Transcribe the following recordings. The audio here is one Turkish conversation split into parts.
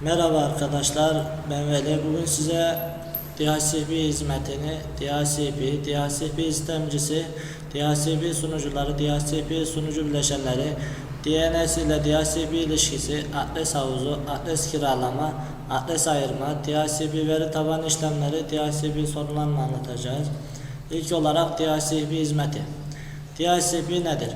Merhaba arkadaşlar, ben Veli. Bugün size DHCP hizmetini, DHCP, DHCP istemcisi, DHCP sunucuları, DHCP sunucu bileşenleri, DNS ile DHCP ilişkisi, adres havuzu, adres kiralama, adres ayırma, DHCP veri tabanı işlemleri, DHCP sorunlarını anlatacağız. İlk olarak DHCP hizmeti. DHCP nedir?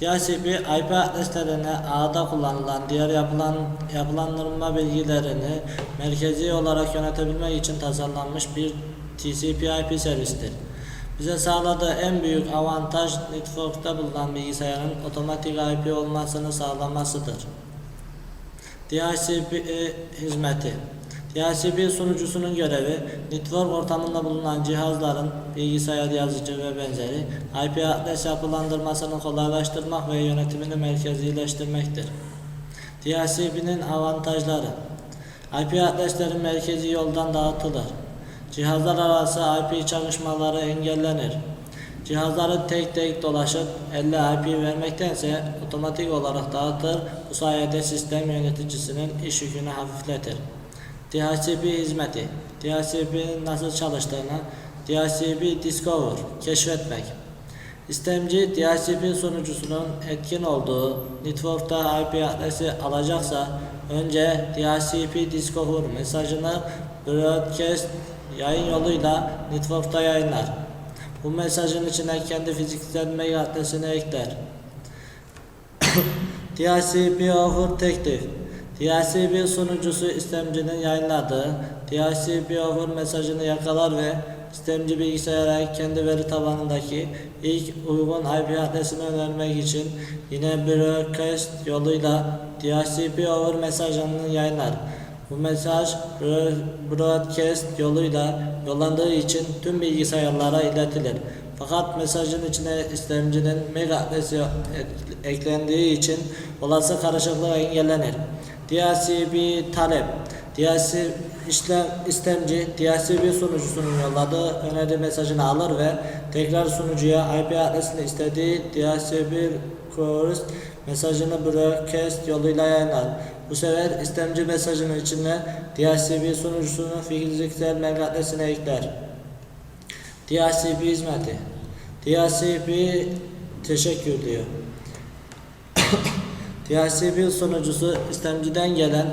DHCP IP adreslerine ağda kullanılan diğer yapılan yapılandırma bilgilerini merkezi olarak yönetebilmek için tasarlanmış bir TCP/IP servisidir. Bize sağladığı en büyük avantaj network'ta bulunan bilgisayarın otomatik IP olmasını sağlamasıdır. DHCP hizmeti DHCP sunucusunun görevi, network ortamında bulunan cihazların bilgisayar yazıcı ve benzeri IP adres yapılandırmasını kolaylaştırmak ve yönetimini merkezileştirmektir. DHCP'nin avantajları IP adresleri merkezi yoldan dağıtılır. Cihazlar arası IP çalışmaları engellenir. Cihazları tek tek dolaşıp elle IP vermektense otomatik olarak dağıtır. Bu sayede sistem yöneticisinin iş yükünü hafifletir. DHCP hizmeti DHCP'nin nasıl çalıştığını DHCP Discover keşfetmek İstemci DHCP sunucusunun etkin olduğu network'ta IP adresi alacaksa önce DHCP Discover mesajını broadcast yayın yoluyla network'ta yayınlar. Bu mesajın içine kendi fiziksel mail adresini ekler. DHCP Offer Teklif DHCP sunucusu istemcinin yayınladığı DHCP Offer mesajını yakalar ve istemci bilgisayara kendi veri tabanındaki ilk uygun IP adresini önermek için yine broadcast yoluyla DHCP Offer mesajını yayınlar. Bu mesaj bro- broadcast yoluyla yollandığı için tüm bilgisayarlara iletilir. Fakat mesajın içine istemcinin mail adresi ek- eklendiği için olası karışıklık engellenir. DHCP talep DHCP işlem istemci DHCP sunucusunun yolladığı öneri mesajını alır ve tekrar sunucuya IP adresini istediği DHCP request mesajını broadcast yoluyla yayınlar. Bu sefer istemci mesajının içine DHCP sunucusunun fiziksel mail adresini ekler. DHCP hizmeti. DHCP teşekkür diyor. DHCP sunucusu istemciden gelen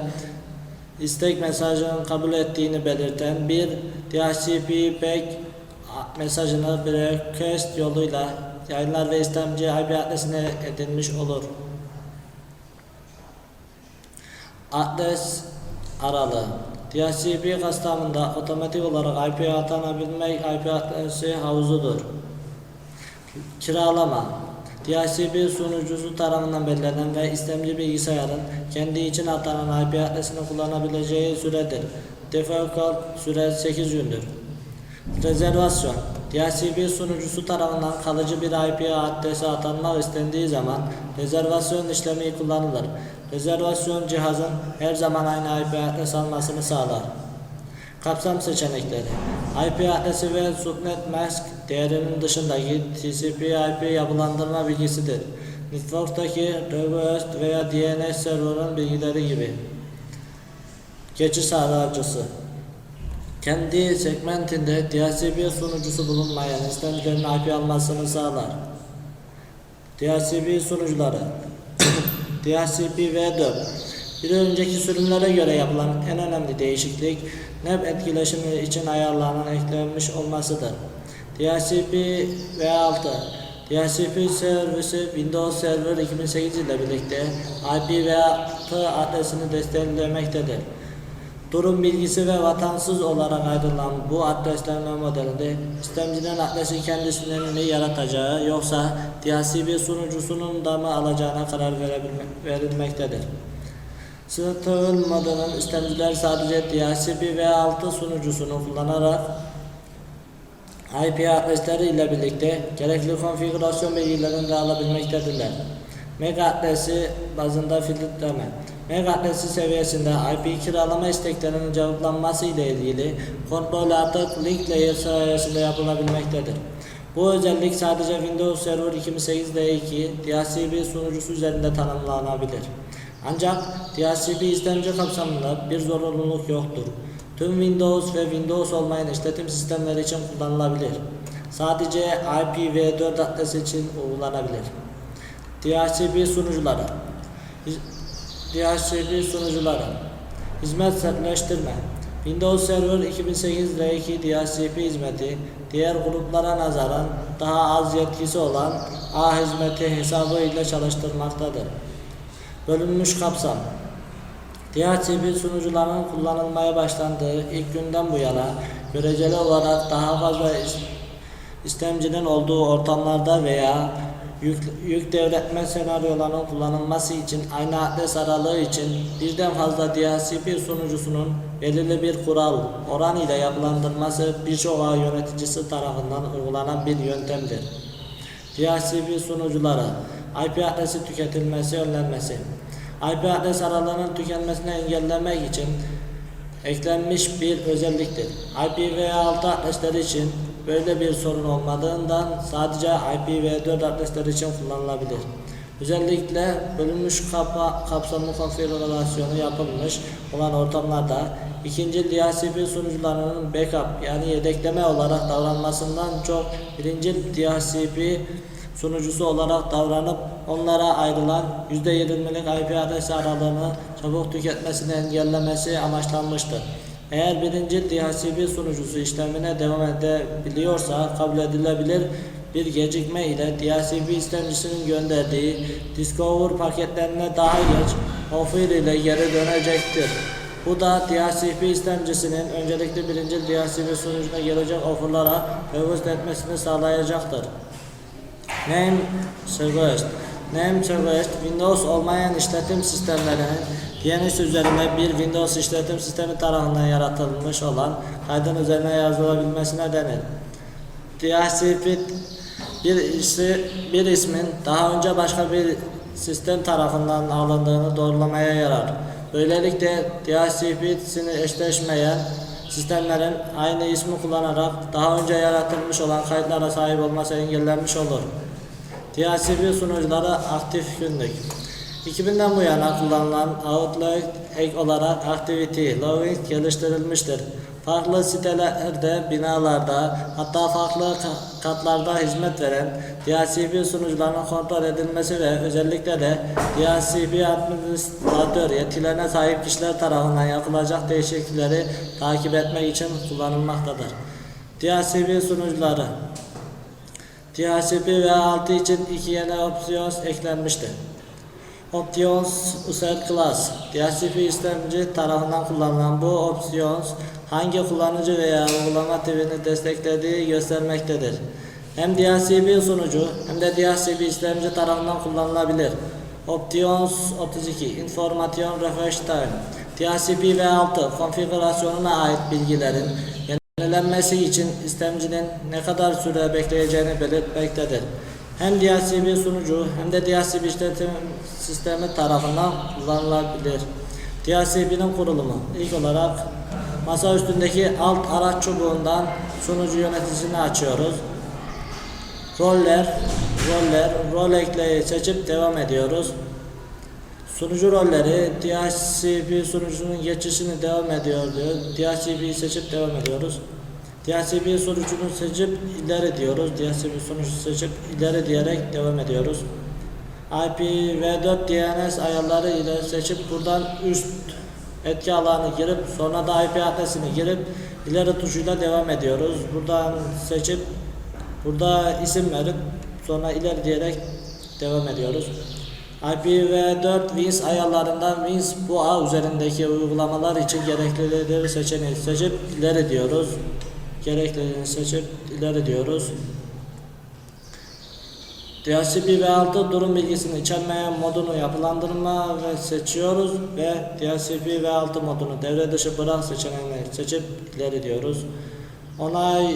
istek mesajını kabul ettiğini belirten bir DHCP back mesajını broadcast yoluyla yayınlar ve istemci IP adresine edilmiş olur. Adres aralığı DHCP kastamında otomatik olarak IP atanabilmek IP adresi havuzudur. Kiralama DHCP sunucusu tarafından belirlenen ve istemci bilgisayarın kendi için atanan IP adresini kullanabileceği süredir. Default süre 8 gündür. Rezervasyon DHCP sunucusu tarafından kalıcı bir IP adresi atanmak istendiği zaman rezervasyon işlemi kullanılır. Rezervasyon cihazın her zaman aynı IP adres almasını sağlar. Kapsam seçenekleri IP adresi ve subnet mask değerinin dışındaki TCP/IP yapılandırma bilgisidir. Network'taki request veya DNS server'ın bilgileri gibi. Geçiş sağlayıcısı kendi segmentinde DHCP sunucusu bulunmayan istemcilerin IP almasını sağlar. DHCP sunucuları DHCP V4 bir önceki sürümlere göre yapılan en önemli değişiklik NAP etkileşimi için ayarlanan eklenmiş olmasıdır. DHCP V6 DHCP servisi Windows Server 2008 ile birlikte IPv6 adresini desteklemektedir. Durum bilgisi ve vatansız olarak ayrılan bu adreslenme modelinde istemcinin adresi kendisinin mi yaratacağı yoksa DHCP sunucusunun da mı alacağına karar verilmektedir. Modunun istemciler sadece DHCP V6 sunucusunu kullanarak IP adresleri ile birlikte gerekli konfigürasyon bilgilerini de alabilmektedirler. MAC adresi bazında filtreleme. MAC adresi seviyesinde IP kiralama isteklerinin cevaplanması ile ilgili kontrol artık link layer sayesinde yapılabilmektedir. Bu özellik sadece Windows Server 2008 D2 DHCP sunucusu üzerinde tanımlanabilir. Ancak DHCP istemci kapsamında bir zorunluluk yoktur. Tüm Windows ve Windows olmayan işletim sistemleri için kullanılabilir. Sadece IPv4 adresi için uygulanabilir. DHCP sunucuları DHCP sunucuları Hizmet sertleştirme Windows Server 2008 R2 DHCP hizmeti diğer gruplara nazaran daha az yetkisi olan A hizmeti hesabı ile çalıştırmaktadır. Bölünmüş kapsam DHCP sunucularının kullanılmaya başlandığı ilk günden bu yana göreceli olarak daha fazla is- istemcinin olduğu ortamlarda veya yük, yük devretme senaryolarının kullanılması için aynı adres aralığı için birden fazla DHCP sunucusunun belirli bir kural oran ile yapılandırması birçok ağ yöneticisi tarafından uygulanan bir yöntemdir. DHCP sunucuları IP adresi tüketilmesi önlenmesi IP adres aralığının tükenmesini engellemek için eklenmiş bir özelliktir. IPv6 adresleri için böyle bir sorun olmadığından sadece IPv4 adresleri için kullanılabilir. Özellikle bölünmüş kapa, kapsamlı konfigürasyonu yapılmış olan ortamlarda ikinci DHCP sunucularının backup yani yedekleme olarak davranmasından çok birinci DHCP sunucusu olarak davranıp onlara ayrılan %20'lik IP adresi aralığını çabuk tüketmesini engellemesi amaçlanmıştır. Eğer birinci DHCP sunucusu işlemine devam edebiliyorsa kabul edilebilir bir gecikme ile DHCP istemcisinin gönderdiği Discover paketlerine daha geç offer ile geri dönecektir. Bu da DHCP istemcisinin öncelikle birinci DHCP sunucuna gelecek offerlara fevz etmesini sağlayacaktır. Name Request Name Request Windows olmayan işletim sistemlerinin DNS üzerine bir Windows işletim sistemi tarafından yaratılmış olan kaydın üzerine yazılabilmesine denir. DHCP bir, isi, bir ismin daha önce başka bir sistem tarafından alındığını doğrulamaya yarar. Böylelikle DHCP'sini eşleşmeyen sistemlerin aynı ismi kullanarak daha önce yaratılmış olan kayıtlara sahip olması engellenmiş olur. DHCP sunucuları aktif günlük. 2000'den bu yana kullanılan Outlook ek olarak Activity Logging geliştirilmiştir. Farklı sitelerde, binalarda, hatta farklı ka- katlarda hizmet veren DHCP sunucularının kontrol edilmesi ve özellikle de DHCP administratör yetkilerine sahip kişiler tarafından yapılacak değişiklikleri takip etmek için kullanılmaktadır. DHCP sunucuları DHCP ve 6 için iki yeni opsiyon eklenmiştir. Options User Class DHCP istemci tarafından kullanılan bu opsiyon hangi kullanıcı veya uygulama tipini desteklediği göstermektedir. Hem DHCP sunucu hem de DHCP istemci tarafından kullanılabilir. Options 32 Information Refresh Time DHCP V6 konfigürasyonuna ait bilgilerin yenilenmesi için istemcinin ne kadar süre bekleyeceğini belirtmektedir. Hem DHCP sunucu hem de DHCP işletim sistemi tarafından kullanılabilir. DHCP'nin kurulumu ilk olarak masa üstündeki alt araç çubuğundan sunucu yöneticisini açıyoruz. Roller, roller, rol ekleyi seçip devam ediyoruz. Sunucu rolleri DHCP sunucunun geçişini devam ediyor diyor. DHCP'yi seçip devam ediyoruz. DHCP sunucunu seçip ileri diyoruz. DHCP sunucusu seçip ileri diyerek devam ediyoruz. IPv4 DNS ayarları ile seçip buradan üst etki alanı girip sonra da IP adresini girip ileri tuşuyla devam ediyoruz. Buradan seçip burada isim verip sonra ileri diyerek devam ediyoruz. IPv4 Wins ayarlarından Wins bu ağ üzerindeki uygulamalar için gereklileri seçeneği seçip ileri diyoruz. Gereklilerini seçip ileri diyoruz. DHCP V6 durum bilgisini içermeyen modunu yapılandırma ve seçiyoruz ve DHCP V6 modunu devre dışı bırak seçeneğini seçip ileri diyoruz. Onay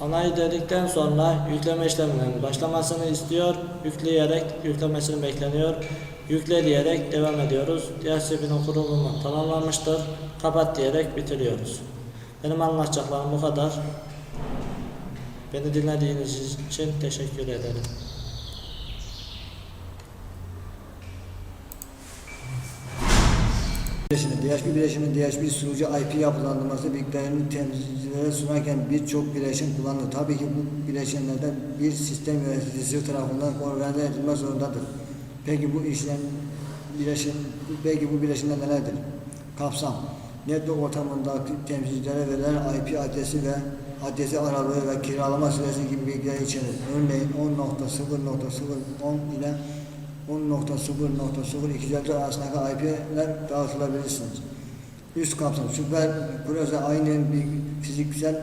Onay dedikten sonra yükleme işleminin başlamasını istiyor. Yükleyerek yüklemesini bekleniyor. Yükle diyerek devam ediyoruz. DHCP'nin kurulumu tamamlanmıştır. Kapat diyerek bitiriyoruz. Benim anlatacaklarım bu kadar. Beni dinlediğiniz için teşekkür ederim. bileşimi, DHP bileşimi, DHP sunucu IP yapılandırması bilgilerini temsilcilere sunarken birçok bileşim kullanılır. Tabii ki bu bileşenlerden bir sistem yöneticisi tarafından organize edilmek zorundadır. Peki bu işlem bileşim, peki bu bileşimler nelerdir? Kapsam, network ortamındaki temsilcilere verilen IP adresi ve adresi aralığı ve kiralama süresi gibi bilgiler içerir. Örneğin 10.0.0.10 ile 10.0.0.254 arasındaki IP'ler dağıtılabilirsiniz. Üst kapsam, süper proje aynı bir fiziksel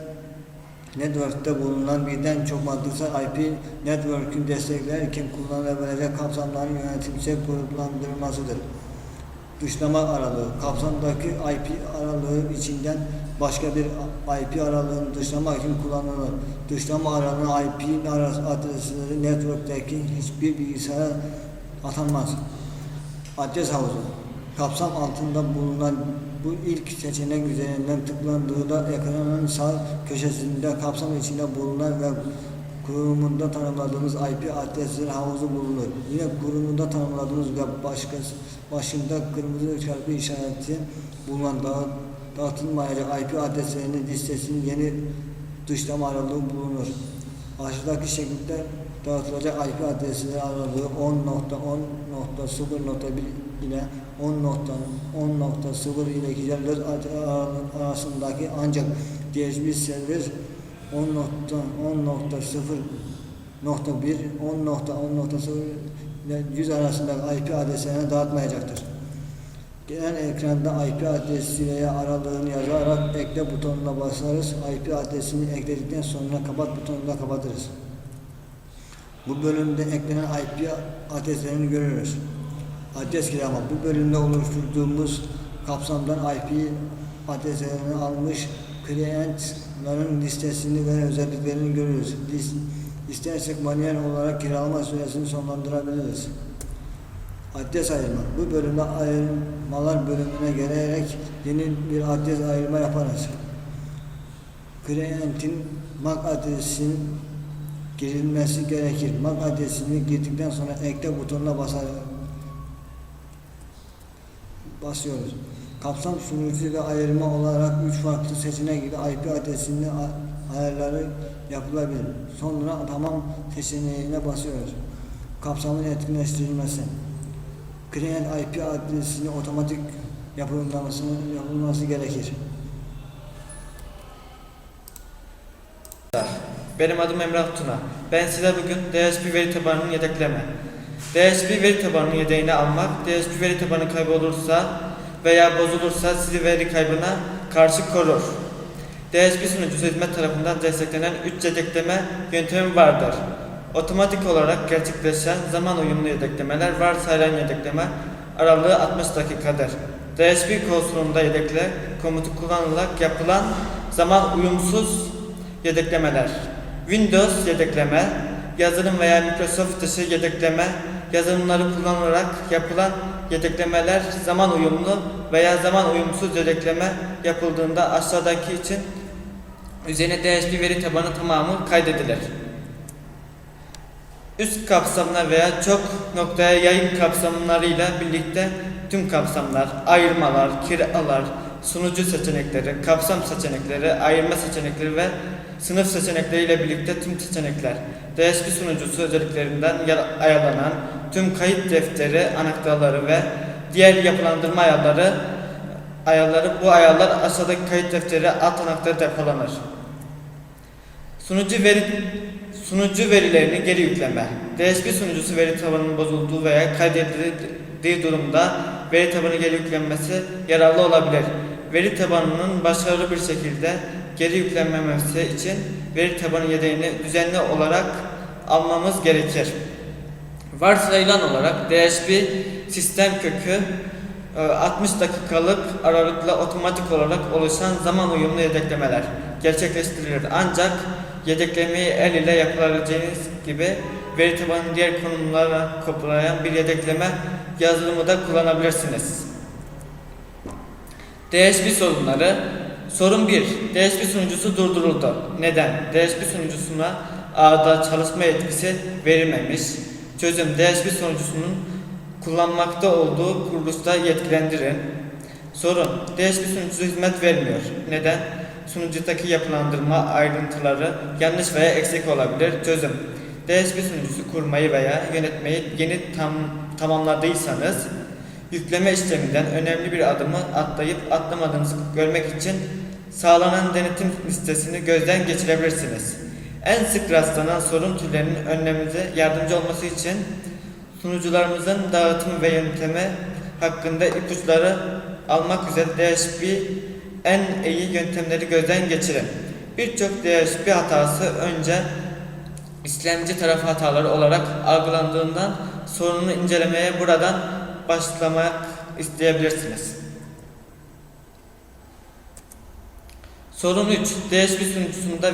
network'te bulunan birden çok mantıksal IP network'ün desteklerken kullanılabilecek kapsamların yönetimsel gruplandırılmasıdır. Dışlama aralığı, kapsamdaki IP aralığı içinden başka bir IP aralığını dışlamak için kullanılır. Dışlama aralığı arası adresleri network'teki hiçbir bilgisayara atanmaz. Adres havuzu, kapsam altında bulunan bu ilk seçenek üzerinden tıklandığında ekranın sağ köşesinde kapsam içinde bulunan ve kurumunda tanımladığımız IP adresleri havuzu bulunur. Yine kurumunda tanımladığımız ve başkası, başında kırmızı çarpı işareti bulunan dağıt, dağıtılmayacak IP adreslerinin listesinin yeni dışlama aralığı bulunur. Aşağıdaki şekilde dağıtılacak IP adresleri aralığı 10.10.0.1 ile 10.10.0 ile 254 arasındaki ancak DHB server 10.10.0.1 10.10.0 ile 100 arasındaki IP adreslerine dağıtmayacaktır. Gelen ekranda IP adresi veya aralığını yazarak ekle butonuna basarız. IP adresini ekledikten sonra kapat butonunda kapatırız. Bu bölümde eklenen IP adreslerini görürüz. Adres kiralama. Bu bölümde oluşturduğumuz kapsamdan IP adreslerini almış klientların listesini ve özelliklerini görürüz. List, istersek manuel olarak kiralama süresini sonlandırabiliriz. Adres ayırma. Bu bölümde ayrılmalar bölümüne gelerek yeni bir adres ayırma yaparız. Klientin MAC adresinin girilmesi gerekir. MAC adresini girdikten sonra ekle butonuna basar, basıyoruz. Kapsam sunucu ve ayırma olarak üç farklı seçenek ile IP adresinin ayarları yapılabilir. Sonra tamam seçeneğine basıyoruz. Kapsamın etkinleştirilmesi. Client IP adresini otomatik yapılması, yapılması gerekir. Benim adım Emrah Tuna. Ben size bugün DSP veri tabanının yedekleme. DSP veri tabanının yedeğini almak, DSP veri tabanı kaybolursa veya bozulursa sizi veri kaybına karşı korur. DSP sunucusu hizmet tarafından desteklenen 3 yedekleme yöntemi vardır. Otomatik olarak gerçekleşen zaman uyumlu yedeklemeler varsayılan yedekleme aralığı 60 dakikadır. DSP konsolunda yedekle komutu kullanılarak yapılan zaman uyumsuz yedeklemeler. Windows yedekleme, yazılım veya Microsoft dışı yedekleme, yazılımları kullanılarak yapılan yedeklemeler zaman uyumlu veya zaman uyumsuz yedekleme yapıldığında aşağıdaki için üzerine DSP veri tabanı tamamı kaydedilir. Üst kapsamlar veya çok noktaya yayın kapsamlarıyla birlikte tüm kapsamlar, ayırmalar, kiralar, sunucu seçenekleri, kapsam seçenekleri, ayırma seçenekleri ve sınıf seçenekleri ile birlikte tüm seçenekler, DSP sunucusu özelliklerinden ayarlanan tüm kayıt defteri, anahtarları ve diğer yapılandırma ayarları ayarları bu ayarlar aşağıdaki kayıt defteri alt anahtarı depolanır. Sunucu veri sunucu verilerini geri yükleme. DSP sunucusu veri tabanının bozulduğu veya kaydedildiği durumda veri tabanı geri yüklenmesi yararlı olabilir. Veri tabanının başarılı bir şekilde geri yüklenmemesi için veri tabanı yedeğini düzenli olarak almamız gerekir. Varsayılan olarak DSP sistem kökü e, 60 dakikalık aralıkla otomatik olarak oluşan zaman uyumlu yedeklemeler gerçekleştirilir. Ancak yedeklemeyi el ile yapabileceğiniz gibi veri tabanının diğer konumlara kopyalayan bir yedekleme yazılımı da kullanabilirsiniz. DSP sorunları Sorun 1. DSP sunucusu durduruldu. Neden? DSP sunucusuna ağda çalışma yetkisi verilmemiş. Çözüm DSP sunucusunun kullanmakta olduğu kuruluşta yetkilendirin. Sorun, DSP sunucusu hizmet vermiyor. Neden? Sunucudaki yapılandırma ayrıntıları yanlış veya eksik olabilir. Çözüm, DSP sunucusu kurmayı veya yönetmeyi yeni tam, tamamladıysanız yükleme işleminden önemli bir adımı atlayıp atlamadığınızı görmek için sağlanan denetim listesini gözden geçirebilirsiniz. En sık rastlanan sorun türlerinin önleminize yardımcı olması için sunucularımızın dağıtım ve yöntemi hakkında ipuçları almak üzere DHP en iyi yöntemleri gözden geçirin. Birçok DHP hatası önce işlemci tarafı hataları olarak algılandığından sorunu incelemeye buradan başlamak isteyebilirsiniz. Sorun 3. DHP sunucusunda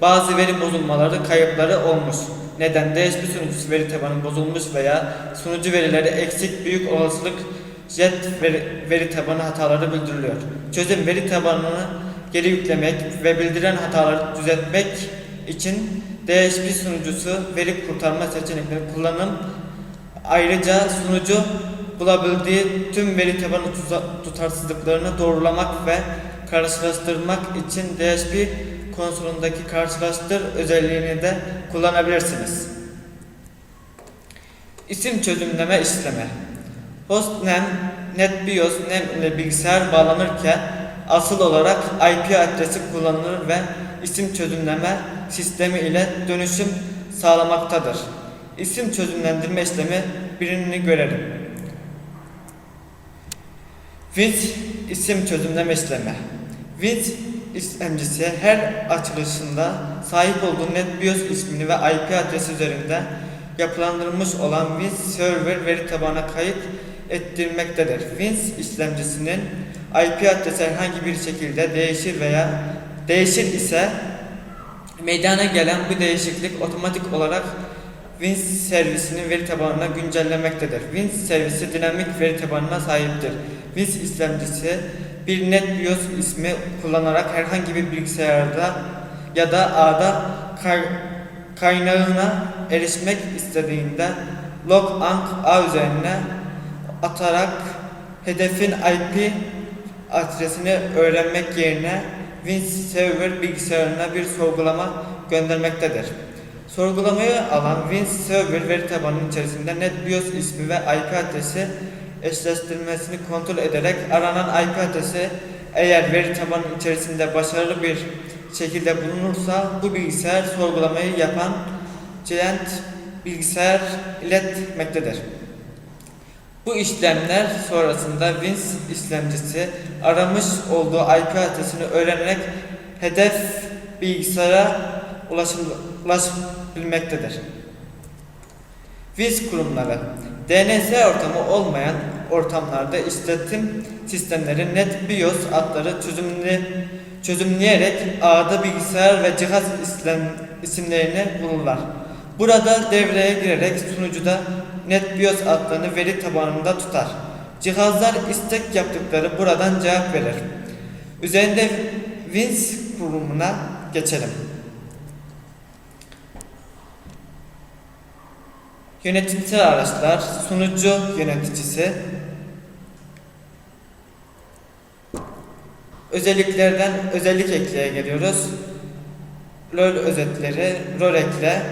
bazı veri bozulmaları, kayıpları olmuş. Neden? DHP sunucusu veri tabanı bozulmuş veya sunucu verileri eksik büyük olasılık jet veri, veri tabanı hataları bildiriliyor. Çözüm veri tabanını geri yüklemek ve bildiren hataları düzeltmek için DHP sunucusu veri kurtarma seçenekleri kullanım Ayrıca sunucu bulabildiği tüm veri tabanı tutarsızlıklarını doğrulamak ve karşılaştırmak için DHP konsolundaki karşılaştır özelliğini de kullanabilirsiniz. İsim çözümleme işlemi. Hostname, NetBIOS NAME ile bilgisayar bağlanırken asıl olarak IP adresi kullanılır ve isim çözümleme sistemi ile dönüşüm sağlamaktadır. İsim çözümlendirme işlemi birini görelim. Wins isim çözümleme işlemi. Wins işlemcisi her açılışında sahip olduğu NetBIOS ismini ve IP adresi üzerinde yapılandırılmış olan Wins Server veri tabanına kayıt ettirmektedir. Wins işlemcisinin IP adresi herhangi bir şekilde değişir veya değişir ise meydana gelen bu değişiklik otomatik olarak Wins servisinin veri tabanına güncellemektedir. Wins servisi dinamik veri tabanına sahiptir. Wins işlemcisi bir NetBIOS ismi kullanarak herhangi bir bilgisayarda ya da ağda kay- kaynağına erişmek istediğinde log ank ağ üzerine atarak hedefin IP adresini öğrenmek yerine Wins Server bilgisayarına bir sorgulama göndermektedir. Sorgulamayı alan Wins Server veri tabanının içerisinde NetBIOS ismi ve IP adresi eşleştirmesini kontrol ederek aranan IP adresi eğer veri tabanının içerisinde başarılı bir şekilde bulunursa bu bilgisayar sorgulamayı yapan client bilgisayar iletmektedir. Bu işlemler sonrasında Wins işlemcisi aramış olduğu IP adresini öğrenerek hedef bilgisayara ulaşabilmektedir. Wins kurumları DNS ortamı olmayan ortamlarda işletim sistemleri NetBIOS adları çözümlü, çözümleyerek ağda bilgisayar ve cihaz isimlerini bulurlar. Burada devreye girerek sunucuda NetBIOS adlarını veri tabanında tutar. Cihazlar istek yaptıkları buradan cevap verir. Üzerinde Wins kurumuna geçelim. Yönetimsel araçlar, sunucu yöneticisi, özelliklerden özellik ekleye geliyoruz. Rol özetleri, rol ekle,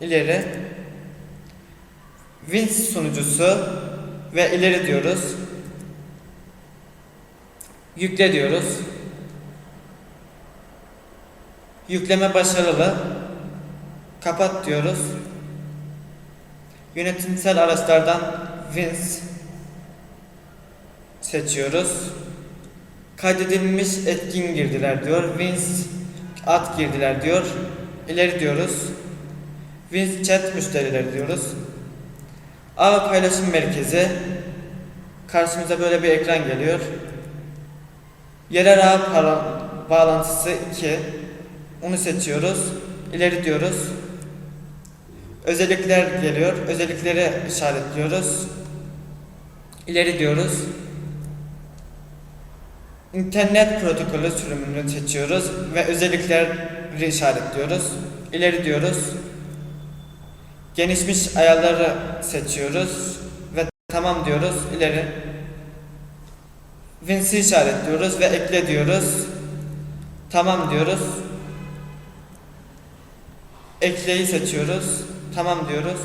ileri, Wins sunucusu ve ileri diyoruz. Yükle diyoruz. Yükleme başarılı. Kapat diyoruz. Yönetimsel araçlardan Wins seçiyoruz. Kaydedilmiş etkin girdiler diyor. Wins ad girdiler diyor. İleri diyoruz. Wins chat müşterileri diyoruz. Ağ paylaşım merkezi karşımıza böyle bir ekran geliyor. Yerel ağ bağlantısı 2 onu seçiyoruz. İleri diyoruz. Özellikler geliyor. Özellikleri işaretliyoruz. İleri diyoruz. İnternet protokolü sürümünü seçiyoruz ve özellikleri işaretliyoruz. İleri diyoruz. Gelişmiş ayarları seçiyoruz ve tamam diyoruz. İleri. Vince'i işaretliyoruz ve ekle diyoruz. Tamam diyoruz. Ekleyi seçiyoruz. Tamam diyoruz.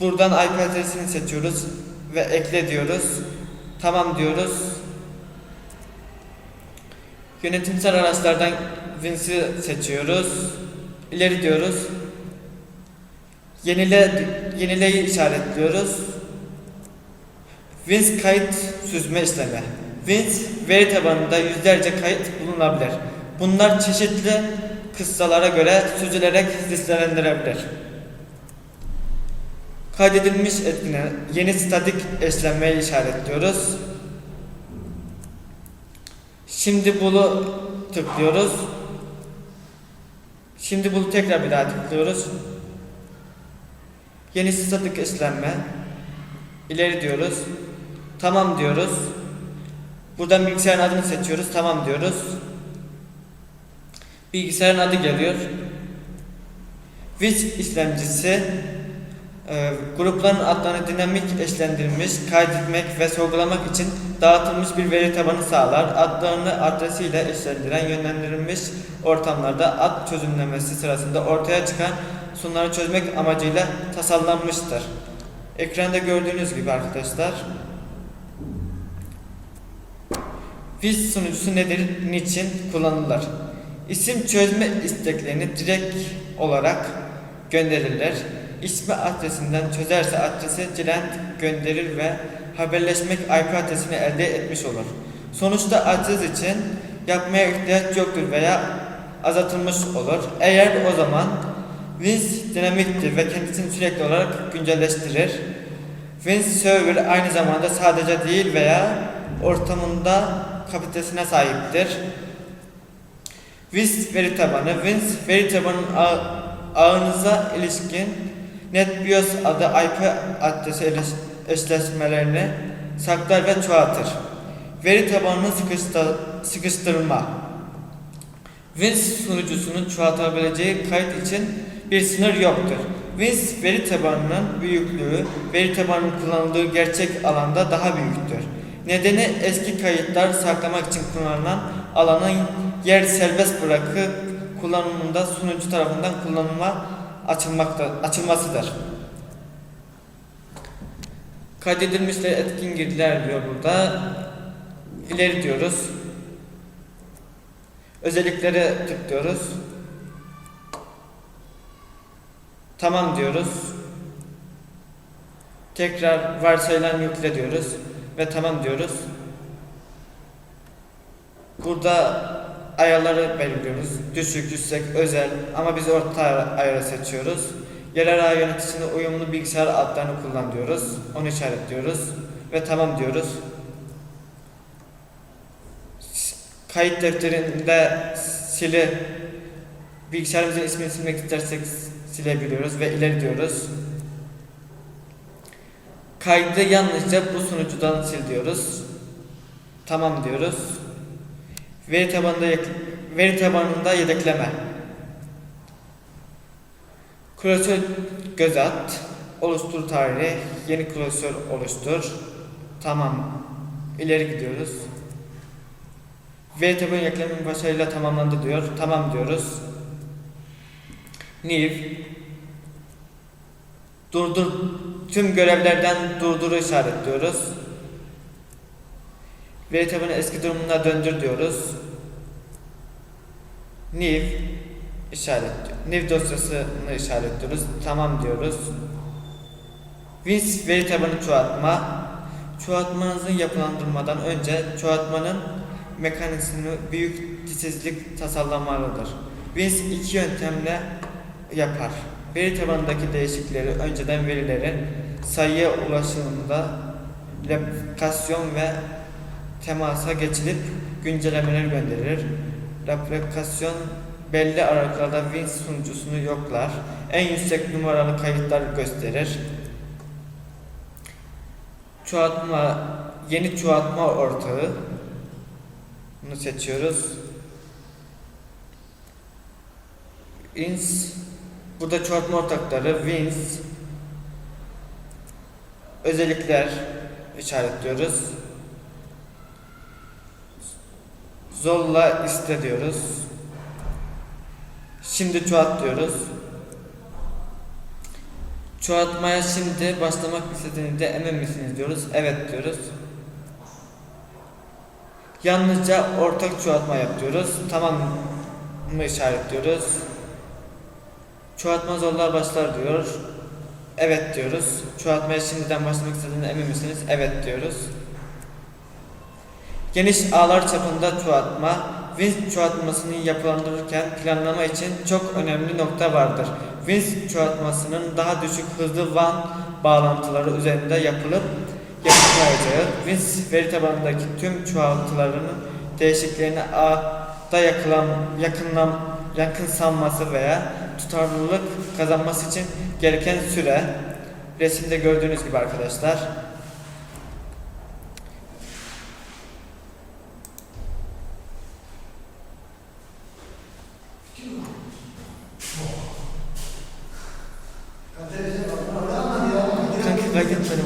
Buradan IP adresini seçiyoruz ve ekle diyoruz. Tamam diyoruz. Yönetimsel araçlardan Vince'i seçiyoruz. İleri diyoruz. Yenile yenileyi işaretliyoruz. Vince kayıt süzme işlemi. Vince veri tabanında yüzlerce kayıt bulunabilir. Bunlar çeşitli kıssalara göre süzülerek listelendirilebilir. Kaydedilmiş etkine yeni statik eşlenmeyi işaretliyoruz. Şimdi bulu tıklıyoruz. Şimdi bulu tekrar bir daha tıklıyoruz. Yeni statik eşlenme. İleri diyoruz. Tamam diyoruz. Buradan bilgisayarın adını seçiyoruz. Tamam diyoruz. Bilgisayarın adı geliyor. Which işlemcisi e, grupların adlarını dinamik eşlendirilmiş, kaydetmek ve sorgulamak için dağıtılmış bir veri tabanı sağlar. Adlarını adresiyle eşlendiren yönlendirilmiş ortamlarda ad çözümlemesi sırasında ortaya çıkan sorunları çözmek amacıyla tasarlanmıştır. Ekranda gördüğünüz gibi arkadaşlar. Wiz sunucusu nedir, niçin kullanılır? İsim çözme isteklerini direkt olarak gönderirler. İsmi adresinden çözerse adrese dilent gönderir ve haberleşmek IP adresini elde etmiş olur. Sonuçta adres için yapmaya ihtiyaç yoktur veya azaltılmış olur. Eğer o zaman Wins dinamiktir ve kendisini sürekli olarak güncelleştirir. Wins Server aynı zamanda sadece değil veya ortamında kapasitesine sahiptir. WIS veri tabanı, WINS veri tabanının ağ- ağınıza ilişkin NetBIOS adı IP adresi eş- eşleşmelerini saklar ve çoğaltır. Veri tabanını sıkıştı- sıkıştırma. WINS sunucusunun çoğaltabileceği kayıt için bir sınır yoktur. WINS veri tabanının büyüklüğü, veri tabanının kullanıldığı gerçek alanda daha büyüktür. Nedeni eski kayıtlar saklamak için kullanılan alanın yer serbest bırakıp kullanımında sunucu tarafından kullanıma açılmakta, açılmasıdır. Kaydedilmişler etkin girdiler diyor burada. İleri diyoruz. Özelliklere tıklıyoruz. Tamam diyoruz. Tekrar varsayılan yükle diyoruz ve tamam diyoruz. Burada ayarları belirliyoruz. Düşük, yüksek, özel ama biz orta ayarı seçiyoruz. Yerel ağ yöneticisine uyumlu bilgisayar adlarını kullan diyoruz. Onu işaretliyoruz ve tamam diyoruz. Kayıt defterinde sili bilgisayarımızın ismini silmek istersek silebiliyoruz ve ileri diyoruz. Kaydı yalnızca bu sunucudan sil diyoruz. Tamam diyoruz. Veri tabanında veri tabanında yedekleme. Klasör göz at. Oluştur tarihi. Yeni klasör oluştur. Tamam. İleri gidiyoruz. Veri tabanı eklemin başarıyla tamamlandı diyor. Tamam diyoruz. New Durdur tüm görevlerden durduru işaretliyoruz. Veri tabanı eski durumuna döndür diyoruz. New işaret New dosyasını işaretliyoruz. Tamam diyoruz. Wins veri tabanı çoğaltma. Çoğaltmanızın yapılandırmadan önce çoğaltmanın mekanizmasını büyük titizlik tasarlamalıdır. Wins iki yöntemle yapar. Veri tabanındaki değişiklikleri önceden verilerin sayıya ulaşımında replikasyon ve temasa geçilip güncellemeler gönderir. Replikasyon belli aralıklarda Win sunucusunu yoklar. En yüksek numaralı kayıtlar gösterir. Çoğaltma, yeni çoğaltma ortağı. Bunu seçiyoruz. Ins Burada çoğaltma ortakları, wins, özellikler, işaretliyoruz. Zorla iste diyoruz. Şimdi çoğalt diyoruz. Çoğaltmaya şimdi başlamak istediğinizde emin misiniz diyoruz. Evet diyoruz. Yalnızca ortak çoğaltma yap diyoruz. Tamam mı işaretliyoruz. Çoğaltma zorlar başlar diyor. Evet diyoruz. Çoğaltmaya şimdiden başlamak istediğine emin misiniz? Evet diyoruz. Geniş ağlar çapında çoğaltma, Winch çoğaltmasını yapılandırırken planlama için çok önemli nokta vardır. Winch çoğaltmasının daha düşük hızlı WAN bağlantıları üzerinde yapılıp yapılacağı, Winch veri tabanındaki tüm çoğaltıların değişikliklerini ağda yakılan, yakınlam, yakınsanması veya tutarlılık kazanması için gereken süre resimde gördüğünüz gibi arkadaşlar. Cállense.